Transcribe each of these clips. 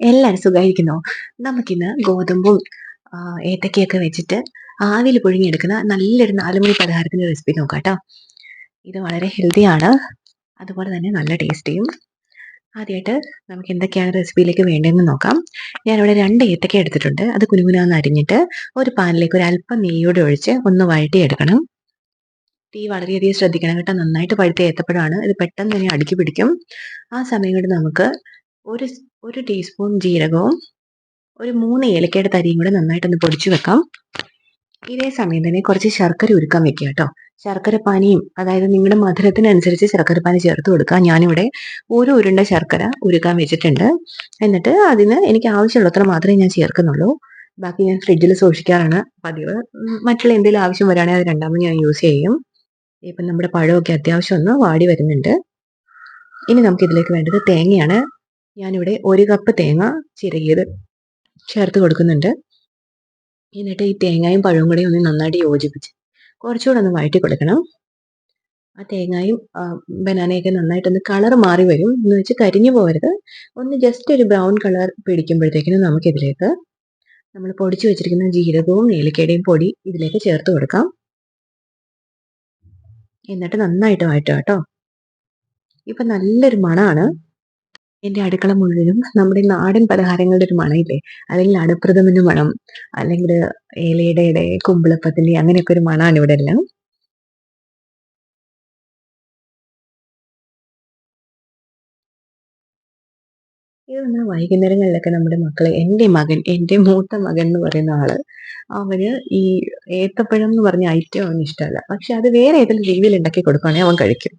എല്ലാവരും സുഖമായിരിക്കുന്നോ. നമുക്കിന്ന് ഗോതമ്പും ഏത്തക്കയൊക്കെ വെച്ചിട്ട് ആവിയിൽ പുഴുങ്ങിയെടുക്കുന്ന നല്ലൊരു നാലുമണി പലഹാരത്തിന്റെ റെസിപ്പി നോക്കാം കേട്ടോ ഇത് വളരെ ഹെൽത്തിയാണ് അതുപോലെ തന്നെ നല്ല ടേസ്റ്റിയും ആദ്യമായിട്ട് നമുക്ക് എന്തൊക്കെയാണ് റെസിപ്പിയിലേക്ക് വേണ്ടതെന്ന് നോക്കാം. ഞാനിവിടെ രണ്ട് ഏത്തക്ക എടുത്തിട്ടുണ്ട്. അത് കുനുകുനാന്ന് അരിഞ്ഞിട്ട് ഒരു പാനിലേക്ക് ഒരു അല്പം നെയ്യോടെ ഒഴിച്ച് ഒന്ന് വഴട്ടിയെടുക്കണം തീ വളരെയധികം ശ്രദ്ധിക്കണം കേട്ടോ. നന്നായിട്ട് പഴുത്ത ഏത്തപ്പഴമാണ്. ഇത് പെട്ടെന്ന് തന്നെ അടുക്കി പിടിക്കും. ആ സമയം കൊണ്ട് നമുക്ക് ഒരു ഒരു ടീസ്പൂൺ ജീരകവും ഒരു മൂന്ന് ഏലക്കയുടെ തരിയും കൂടെ നന്നായിട്ടൊന്ന് പൊടിച്ചു വെക്കാം. ഇതേ സമയം തന്നെ കുറച്ച് ശർക്കര ഉരുക്കാൻ വെക്കുക കേട്ടോ. ശർക്കര പാനിയും അതായത് നിങ്ങളുടെ മധുരത്തിനനുസരിച്ച് ശർക്കര പാനി ചേർത്ത് കൊടുക്കുക. ഞാനിവിടെ ഒരു ഉരുണ്ട ശർക്കര ഉരുക്കാൻ വെച്ചിട്ടുണ്ട്. എന്നിട്ട് അതിന് എനിക്ക് ആവശ്യമുള്ളത്ര മാത്രമേ ഞാൻ ചേർക്കുന്നുള്ളൂ. ബാക്കി ഞാൻ ഫ്രിഡ്ജിൽ സൂക്ഷിക്കാറാണ് പതിവ്. മറ്റുള്ള എന്തെങ്കിലും ആവശ്യം വരികയാണെങ്കിൽ അത് രണ്ടാമത് ഞാൻ യൂസ് ചെയ്യും. ഇപ്പം നമ്മുടെ പഴമൊക്കെ അത്യാവശ്യം ഒന്ന് വാടി വരുന്നുണ്ട്. ഇനി നമുക്ക് ഇതിലേക്ക് വേണ്ടത് തേങ്ങയാണ്. ഞാനിവിടെ ഒരു കപ്പ് തേങ്ങ ചിരകിയത് ചേർത്ത് കൊടുക്കുന്നുണ്ട്. എന്നിട്ട് ഈ തേങ്ങയും പഴവും കൂടി ഒന്ന് നന്നായിട്ട് യോജിപ്പിച്ച് കുറച്ചുകൂടെ ഒന്ന് വഴറ്റി കൊടുക്കണം. ആ തേങ്ങയും ബനാനയൊക്കെ നന്നായിട്ടൊന്ന് കളർ മാറി വരും. എന്ന് വെച്ച് കരിഞ്ഞു പോകരുത് ഒന്ന് ജസ്റ്റ് ഒരു ബ്രൗൺ കളർ പിടിക്കുമ്പോഴത്തേക്കിനും നമുക്കിതിലേക്ക് നമ്മൾ പൊടിച്ചു വെച്ചിരിക്കുന്ന ജീരകവും ഏലക്കയുടെയും പൊടി ഇതിലേക്ക് ചേർത്ത് കൊടുക്കാം. എന്നിട്ട് നന്നായിട്ട് വഴറ്റുക കേട്ടോ. ഇപ്പൊ നല്ലൊരു മണമാണ്. എന്റെ അടുക്കള മുഴുവനും നമ്മുടെ നാടൻ പലഹാരങ്ങളുടെ ഒരു മണമില്ലേ? അല്ലെങ്കിൽ അടപ്രഥമന്റെ മണം അല്ലെങ്കിൽ ഏലയുടെ കുമ്പിളപ്പത്തിന്റെ അങ്ങനെയൊക്കെ ഒരു മണമാണ് ഇവിടെ എല്ലാം. ഇത് നമ്മൾ വൈകുന്നേരങ്ങളിലൊക്കെ നമ്മുടെ മക്കളെ എന്റെ മകൻ എന്റെ മൂത്ത മകൻ എന്ന് പറയുന്ന ആൾ അവന് ഈ ഏത്തപ്പഴം എന്ന് പറഞ്ഞ ഐറ്റം അവന് ഇഷ്ടമല്ല പക്ഷെ അത് വേറെ ഏതെങ്കിലും രീതിയിൽ ഉണ്ടാക്കി കൊടുക്കുകയാണെങ്കിൽ അവൻ കഴിക്കും.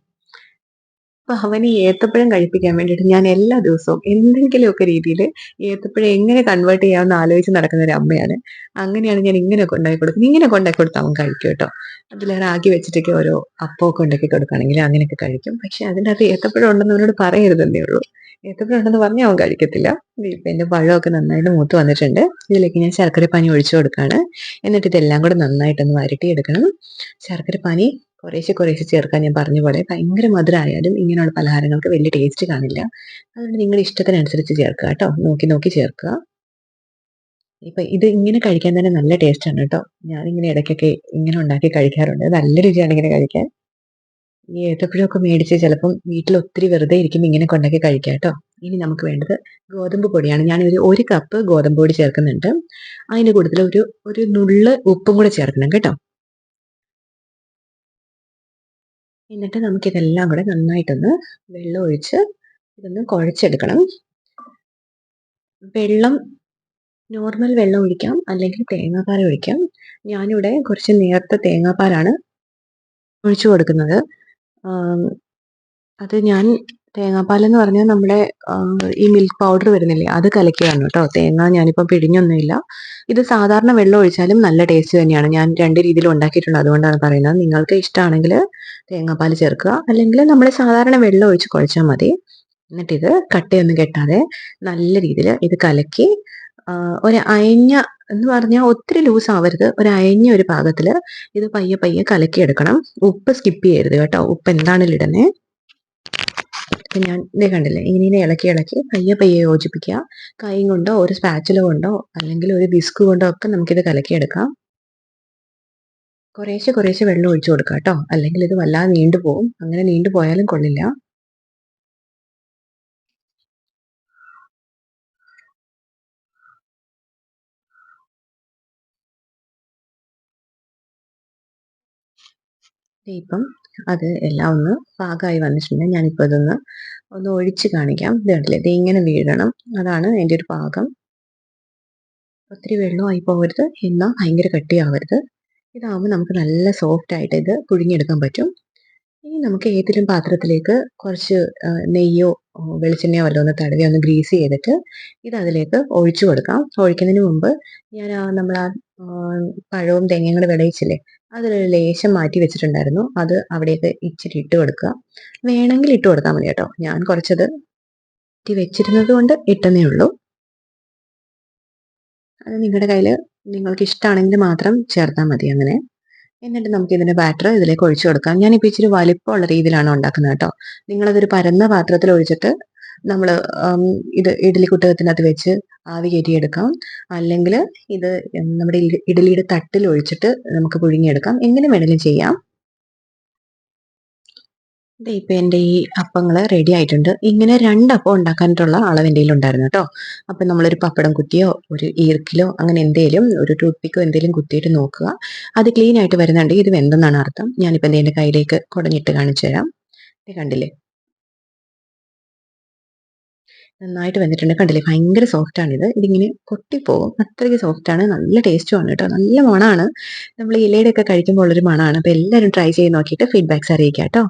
അപ്പൊ അവന് ഏത്തപ്പഴം കഴിപ്പിക്കാൻ വേണ്ടിയിട്ട് ഞാൻ എല്ലാ ദിവസവും എന്തെങ്കിലുമൊക്കെ രീതിയിൽ ഏത്തപ്പഴം എങ്ങനെ കൺവേർട്ട് ചെയ്യാമെന്ന് ആലോചിച്ച് നടക്കുന്ന ഒരു അമ്മയാണ്. അങ്ങനെയാണ് ഞാൻ ഇങ്ങനെ കൊണ്ടാക്കി കൊടുക്കുന്നത്. ഇങ്ങനെ കൊണ്ടാക്കി കൊടുത്താൽ അവൻ കഴിക്കും കേട്ടോ. അതിൽ ആക്കി വെച്ചിട്ടൊക്കെ ഓരോ അപ്പമൊക്കെ ഉണ്ടാക്കി കൊടുക്കുകയാണെങ്കിൽ അങ്ങനെയൊക്കെ കഴിക്കും. പക്ഷെ അതിന്റെ അകത്ത് ഏത്തപ്പഴം ഉണ്ടെന്ന് അവനോട് പറയരുതെന്നേ ഉള്ളൂ. ഏത്തപ്പഴം ഉണ്ടെന്ന് പറഞ്ഞാൽ അവൻ കഴിക്കത്തില്ല. ഇപ്പം എന്റെ പഴമൊക്കെ നന്നായിട്ട് മൂത്ത് വന്നിട്ടുണ്ട്. ഇതിലേക്ക് ഞാൻ ശർക്കര പനി ഒഴിച്ചു കൊടുക്കുകയാണ്. എന്നിട്ട് ഇതെല്ലാം കൂടെ നന്നായിട്ടൊന്ന് വരട്ടിയെടുക്കണം. ശർക്കര പാനി കുറേശ്ശെ കുറേശ്ശെ ചേർക്കാൻ ഞാൻ പറഞ്ഞ പോലെ ഭയങ്കര മധുരമായാലും ഇങ്ങനെയുള്ള പലഹാരങ്ങൾക്ക് വലിയ ടേസ്റ്റ് കാണില്ല. അതുകൊണ്ട് നിങ്ങളുടെ ഇഷ്ടത്തിനനുസരിച്ച് ചേർക്കുക കേട്ടോ. നോക്കി നോക്കി ചേർക്കുക. ഇപ്പൊ ഇത് ഇങ്ങനെ കഴിക്കാൻ തന്നെ നല്ല ടേസ്റ്റ് ആണ് കേട്ടോ. ഞാനിങ്ങനെ ഇടയ്ക്കൊക്കെ ഇങ്ങനെ ഉണ്ടാക്കി കഴിക്കാറുണ്ട്. നല്ല രുചിയാണ് ഇങ്ങനെ കഴിക്കാൻ. ഈ ഏത്തപ്പഴമൊക്കെ മേടിച്ച് ചിലപ്പം വീട്ടിൽ ഒത്തിരി വെറുതെ ഇരിക്കുമ്പോൾ ഇങ്ങനെ കൊണ്ടാക്കി കഴിക്കാം കേട്ടോ. ഇനി നമുക്ക് വേണ്ടത് ഗോതമ്പ് പൊടിയാണ്. ഞാൻ ഒരു ഒരു കപ്പ് ഗോതമ്പ് പൊടി ചേർക്കുന്നുണ്ട്. അതിന്റെ കൂടുതൽ ഒരു ഒരു നുള്ള് ഉപ്പും കൂടെ ചേർക്കണം കേട്ടോ. എന്നിട്ട് നമുക്കിതെല്ലാം കൂടെ നന്നായിട്ടൊന്ന് വെള്ളം ഒഴിച്ച് ഇതൊന്ന് കുഴച്ചെടുക്കണം. വെള്ളം നോർമൽ വെള്ളം ഒഴിക്കാം അല്ലെങ്കിൽ തേങ്ങാപ്പാൽ ഒഴിക്കാം. ഞാനിവിടെ കുറച്ച് നേരത്തെ തേങ്ങാപ്പാലാണ് ഒഴിച്ചു കൊടുക്കുന്നത്. അത് ഞാൻ തേങ്ങാപ്പാലെന്ന് പറഞ്ഞാൽ നമ്മുടെ ഈ മിൽക്ക് പൗഡർ വരുന്നില്ലേ അത് കലക്കിയാണ് കേട്ടോ. തേങ്ങ ഞാനിപ്പം പിഴിഞ്ഞൊന്നുമില്ല. ഇത് സാധാരണ വെള്ളം ഒഴിച്ചാലും നല്ല ടേസ്റ്റ് തന്നെയാണ്. ഞാൻ രണ്ട് രീതിയിൽ ഉണ്ടാക്കിയിട്ടുണ്ട്. അതുകൊണ്ടാണ് പറയുന്നത്. നിങ്ങൾക്ക് ഇഷ്ടമാണെങ്കിൽ തേങ്ങാപ്പാൽ ചേർക്കുക. അല്ലെങ്കിൽ നമ്മൾ സാധാരണ വെള്ളം ഒഴിച്ച് കുഴച്ചാൽ മതി. എന്നിട്ടിത് കട്ടയൊന്നും കെട്ടാതെ നല്ല രീതിയിൽ ഇത് കലക്കി ഒരു അയഞ്ഞ എന്ന് പറഞ്ഞാൽ ഒത്തിരി ലൂസ് ആവരുത്. ഒരു അയഞ്ഞ ഒരു പാകത്തിൽ ഇത് പയ്യെ പയ്യെ കലക്കിയെടുക്കണം. ഉപ്പ് സ്കിപ്പ് ചെയ്യരുത് കേട്ടോ. ഉപ്പ് എന്താണെങ്കിലും ഇടുന്നേ അപ്പം ഞാൻ ഇതേ കണ്ടില്ലേ ഇങ്ങനെ ഇളക്കി ഇളക്കി പയ്യെ പയ്യെ യോജിപ്പിക്കുക. കൈ കൊണ്ടോ ഒരു സ്പാച്ചില കൊണ്ടോ അല്ലെങ്കിൽ ഒരു ബിസ്ക് കൊണ്ടോ ഒക്കെ നമുക്കിത് കലക്കിയെടുക്കാം കുറേശ്ശെ കുറേശ്ശെ വെള്ളം ഒഴിച്ചു കൊടുക്കാം കേട്ടോ. അല്ലെങ്കിൽ ഇത് വല്ലാതെ നീണ്ടു പോകും അങ്ങനെ നീണ്ടു പോയാലും കൊള്ളില്ല. ഇപ്പം അത് എല്ലാം ഒന്ന് പാകമായി വന്നിട്ടുണ്ട്. ഞാനിപ്പോൾ ഇതൊന്ന് ഒന്ന് ഒഴിച്ച് കാണിക്കാം. ഇത് കണ്ടില്ലേ? ഇത് ഇങ്ങനെ വീഴണം. അതാണ് എന്റെ ഒരു പാകം. ഒത്തിരി വെള്ളമായി പോകരുത്. എന്നാൽ ഭയങ്കര കട്ടിയാവരുത്. ഇതാകുമ്പോൾ നമുക്ക് നല്ല സോഫ്റ്റ് ആയിട്ട് ഇത് പുഴുങ്ങിയെടുക്കാൻ പറ്റും. ഇനി നമുക്ക് ഏതെങ്കിലും പാത്രത്തിലേക്ക് കുറച്ച് നെയ്യോ വെളിച്ചെണ്ണയോ വല്ലതും ഒന്ന് തടവി ഒന്ന് ഗ്രീസ് ചെയ്തിട്ട് ഇത് അതിലേക്ക് ഒഴിച്ചു കൊടുക്കാം. ഒഴിക്കുന്നതിന് മുമ്പ് ഞാൻ നമ്മൾ ആ പഴവും തേങ്ങയും കൂടെ വിളയിച്ചില്ലേ അതിലൊരു ലേശം മാറ്റി വെച്ചിട്ടുണ്ടായിരുന്നു. അത് അവിടേക്ക് ഇച്ചിരി ഇട്ട് കൊടുക്കുക. വേണമെങ്കിൽ ഇട്ട് കൊടുത്താൽ മതി കേട്ടോ. ഞാൻ കുറച്ചത് ഇറ്റി വെച്ചിരുന്നത് കൊണ്ട് ഇട്ടെന്നേ ഉള്ളൂ. അത് നിങ്ങളുടെ കയ്യിൽ നിങ്ങൾക്ക് ഇഷ്ടമാണെങ്കിൽ മാത്രം ചേർത്താൽ മതി അങ്ങനെ. എന്നിട്ട് നമുക്ക് ഇതിന്റെ ബാറ്റർ ഇതിലേക്ക് ഒഴിച്ചു കൊടുക്കാം. ഞാനിപ്പോൾ ഇച്ചിരി വലിപ്പമുള്ള രീതിയിലാണ് ഉണ്ടാക്കുന്നത് കേട്ടോ. നിങ്ങളതൊരു പരന്ന പാത്രത്തിൽ ഒഴിച്ചിട്ട് നമ്മൾ ഇത് ഇഡ്ഡലി കുട്ടകത്തിനകത്ത് വെച്ച് ആവി കയറ്റിയെടുക്കാം. അല്ലെങ്കിൽ ഇത് നമ്മുടെ ഇഡ്ഡലി- ഇഡ്ഡലിയുടെ തട്ടിൽ ഒഴിച്ചിട്ട് നമുക്ക് പുഴുങ്ങിയെടുക്കാം. എങ്ങനെ വേണമെങ്കിലും ചെയ്യാം. ഇപ്പൊ എന്റെ ഈ അപ്പങ്ങൾ റെഡി ആയിട്ടുണ്ട്. ഇങ്ങനെ രണ്ട് അപ്പം ഉണ്ടാക്കാനായിട്ടുള്ള അളവ് എന്റെ ഉണ്ടായിരുന്നു കേട്ടോ. അപ്പം നമ്മളൊരു പപ്പടം കുത്തിയോ ഒരു ഈർക്കിലോ അങ്ങനെ എന്തേലും ഒരു ടൂത്ത് എന്തെങ്കിലും കുത്തിയിട്ട് നോക്കുക. അത് ക്ലീൻ ആയിട്ട് വരുന്നുണ്ടെങ്കിൽ ഇത് വെന്തെന്നാണ് അർത്ഥം. ഞാനിപ്പോൾ എന്റെ കയ്യിലേക്ക് കുടഞ്ഞിട്ട് കാണിച്ചു തരാം. കണ്ടില്ലേ? നന്നായിട്ട് വന്നിട്ടുണ്ട് കണ്ടില്ലേ? ഭയങ്കര സോഫ്റ്റ് ആണ് ഇത്. ഇതിങ്ങനെ പൊട്ടിപ്പോകും അത്രയ്ക്ക് സോഫ്റ്റ് ആണ്. നല്ല ടേസ്റ്റുമാണ് കേട്ടോ. നല്ല മണമാണ് നമ്മൾ ഇലയുടെ ഒക്കെ കഴിക്കുമ്പോൾ ഉള്ളൊരു മണമാണ് അപ്പോൾ എല്ലാവരും ട്രൈ ചെയ്ത് നോക്കിയിട്ട് ഫീഡ്ബാക്ക്സ് അറിയിക്കാം കേട്ടോ.